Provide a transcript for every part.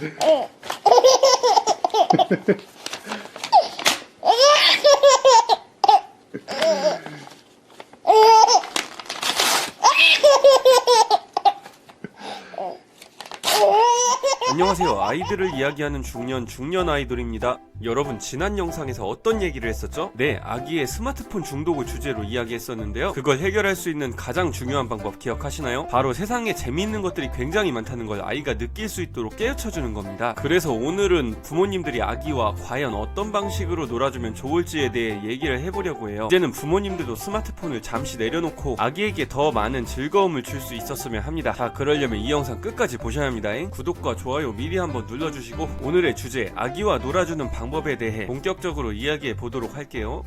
Yeah. 안녕하세요. 아이들을 이야기하는 중년 중년 아이돌입니다. 여러분 지난 영상에서 어떤 얘기를 했었죠? 네, 아기의 스마트폰 중독을 주제로 이야기했었는데요. 그걸 해결할 수 있는 가장 중요한 방법 기억하시나요? 바로 세상에 재미있는 것들이 굉장히 많다는 걸 아이가 느낄 수 있도록 깨우쳐주는 겁니다. 그래서 오늘은 부모님들이 아기와 과연 어떤 방식으로 놀아주면 좋을지에 대해 얘기를 해보려고 해요. 이제는 부모님들도 스마트폰을 잠시 내려놓고 아기에게 더 많은 즐거움을 줄 수 있었으면 합니다. 자, 그러려면 이 영상 끝까지 보셔야 합니다. 구독과 좋아요 미리 한번 눌러주시고 오늘의 주제 아기와 놀아주는 방법에 대해 본격적으로 이야기해 보도록 할게요.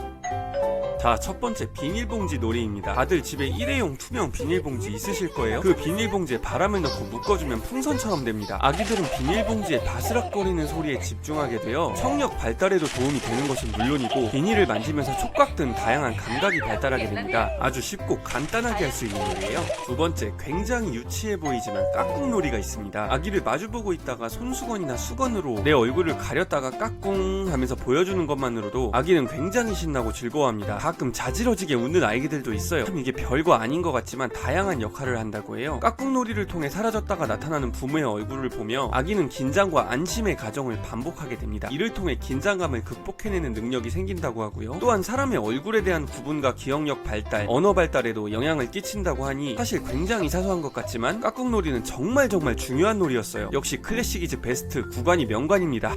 자, 첫 번째 비닐봉지 놀이입니다. 다들 집에 일회용 투명 비닐봉지 있으실 거예요. 그 비닐봉지에 바람을 넣고 묶어주면 풍선처럼 됩니다. 아기들은 비닐봉지의 바스락거리는 소리에 집중하게 되어 청력 발달에도 도움이 되는 것은 물론이고 비닐을 만지면서 촉각 등 다양한 감각이 발달하게 됩니다. 아주 쉽고 간단하게 할 수 있는 놀이에요. 두 번째, 굉장히 유치해 보이지만 깍꿍놀이가 있습니다. 아기를 마주보고 있다가 손수건이나 수건으로 내 얼굴을 가렸다가 깍꿍 하면서 보여주는 것만으로도 아기는 굉장히 신나고 즐거워합니다. 가끔 자지러지게 웃는 아이들도 있어요. 참 이게 별거 아닌 것 같지만 다양한 역할을 한다고 해요. 깍꿍놀이를 통해 사라졌다가 나타나는 부모의 얼굴을 보며 아기는 긴장과 안심의 과정을 반복하게 됩니다. 이를 통해 긴장감을 극복해내는 능력이 생긴다고 하고요. 또한 사람의 얼굴에 대한 구분과 기억력 발달, 언어 발달에도 영향을 끼친다고 하니 사실 굉장히 사소한 것 같지만 깍꿍놀이는 정말 정말 중요한 놀이였어요. 역시 클래식이즈 베스트 구간이 명관입니다.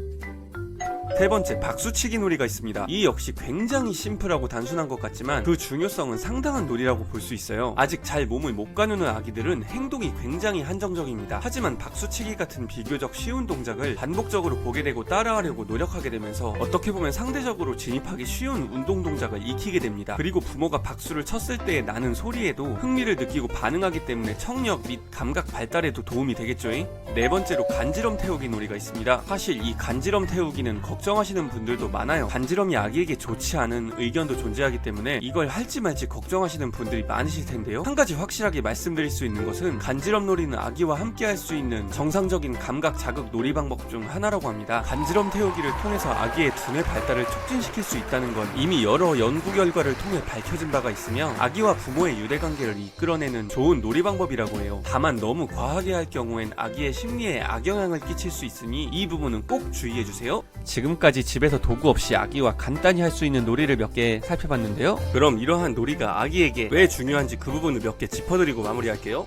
세 번째 박수치기 놀이가 있습니다. 이 역시 굉장히 심플하고 단순한 것 같지만 그 중요성은 상당한 놀이라고 볼 수 있어요. 아직 잘 몸을 못 가누는 아기들은 행동이 굉장히 한정적입니다. 하지만 박수치기 같은 비교적 쉬운 동작을 반복적으로 보게 되고 따라하려고 노력하게 되면서 어떻게 보면 상대적으로 진입하기 쉬운 운동 동작을 익히게 됩니다. 그리고 부모가 박수를 쳤을 때 나는 소리에도 흥미를 느끼고 반응하기 때문에 청력 및 감각 발달에도 도움이 되겠죠. 네 번째로 간지럼 태우기 놀이가 있습니다. 사실 이 간지럼 태우기는 걱정 하시는 분들도 많아요. 간지럼이 아기에게 좋지 않은 의견도 존재하기 때문에 이걸 할지 말지 걱정하시는 분들이 많으실 텐데요. 한 가지 확실하게 말씀드릴 수 있는 것은 간지럼 놀이는 아기와 함께 할 수 있는 정상적인 감각 자극 놀이 방법 중 하나라고 합니다. 간지럼 태우기를 통해서 아기의 두뇌 발달을 촉진시킬 수 있다는 건 이미 여러 연구 결과를 통해 밝혀진 바가 있으며 아기와 부모의 유대 관계를 이끌어내는 좋은 놀이 방법이라고 해요. 다만 너무 과하게 할 경우엔 아기의 심리에 악영향을 끼칠 수 있으니 이 부분은 꼭 주의해 주세요. 지금 까지 집에서 도구 없이 아기와 간단히 할 수 있는 놀이를 몇 개 살펴봤는데요. 그럼 이러한 놀이가 아기에게 왜 중요한지 그 부분을 몇 개 짚어드리고 마무리할게요.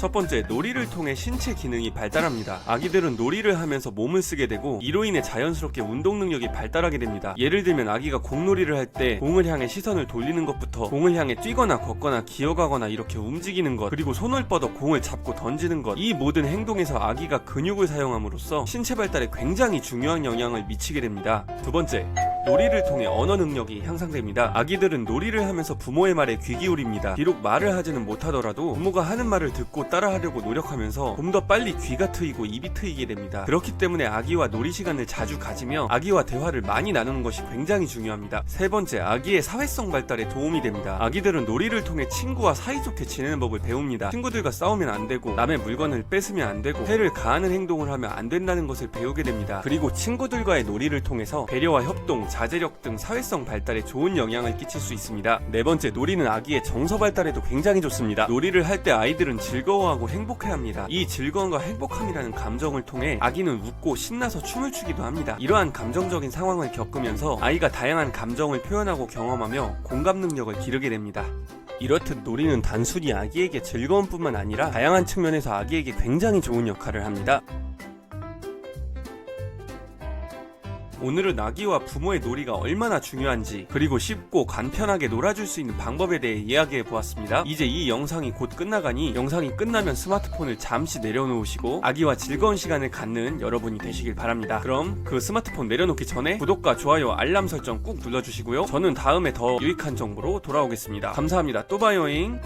첫 번째, 놀이를 통해 신체 기능이 발달합니다. 아기들은 놀이를 하면서 몸을 쓰게 되고 이로 인해 자연스럽게 운동 능력이 발달하게 됩니다. 예를 들면 아기가 공놀이를 할 때 공을 향해 시선을 돌리는 것부터 공을 향해 뛰거나 걷거나 기어가거나 이렇게 움직이는 것 그리고 손을 뻗어 공을 잡고 던지는 것 이 모든 행동에서 아기가 근육을 사용함으로써 신체 발달에 굉장히 중요한 영향을 미치게 됩니다. 두 번째, 놀이를 통해 언어 능력이 향상됩니다. 아기들은 놀이를 하면서 부모의 말에 귀 기울입니다. 비록 말을 하지는 못하더라도 부모가 하는 말을 듣고 따라하려고 노력하면서 좀 더 빨리 귀가 트이고 입이 트이게 됩니다. 그렇기 때문에 아기와 놀이 시간을 자주 가지며 아기와 대화를 많이 나누는 것이 굉장히 중요합니다. 세 번째, 아기의 사회성 발달에 도움이 됩니다. 아기들은 놀이를 통해 친구와 사이좋게 지내는 법을 배웁니다. 친구들과 싸우면 안 되고 남의 물건을 뺏으면 안 되고 해를 가하는 행동을 하면 안 된다는 것을 배우게 됩니다. 그리고 친구들과의 놀이를 통해서 배려와 협동, 자제력 등 사회성 발달에 좋은 영향을 끼칠 수 있습니다. 네 번째, 놀이는 아기의 정서 발달에도 굉장히 좋습니다. 놀이를 할 때 아이들은 즐거워하고 행복해야 합니다. 이 즐거움과 행복함이라는 감정을 통해 아기는 웃고 신나서 춤을 추기도 합니다. 이러한 감정적인 상황을 겪으면서 아이가 다양한 감정을 표현하고 경험하며 공감 능력을 기르게 됩니다. 이렇듯 놀이는 단순히 아기에게 즐거움뿐만 아니라 다양한 측면에서 아기에게 굉장히 좋은 역할을 합니다. 오늘은 아기와 부모의 놀이가 얼마나 중요한지 그리고 쉽고 간편하게 놀아줄 수 있는 방법에 대해 이야기해 보았습니다. 이제 이 영상이 곧 끝나가니 영상이 끝나면 스마트폰을 잠시 내려놓으시고 아기와 즐거운 시간을 갖는 여러분이 되시길 바랍니다. 그럼 그 스마트폰 내려놓기 전에 구독과 좋아요 알람 설정 꾹 눌러주시고요. 저는 다음에 더 유익한 정보로 돌아오겠습니다. 감사합니다. 또 봐요잉.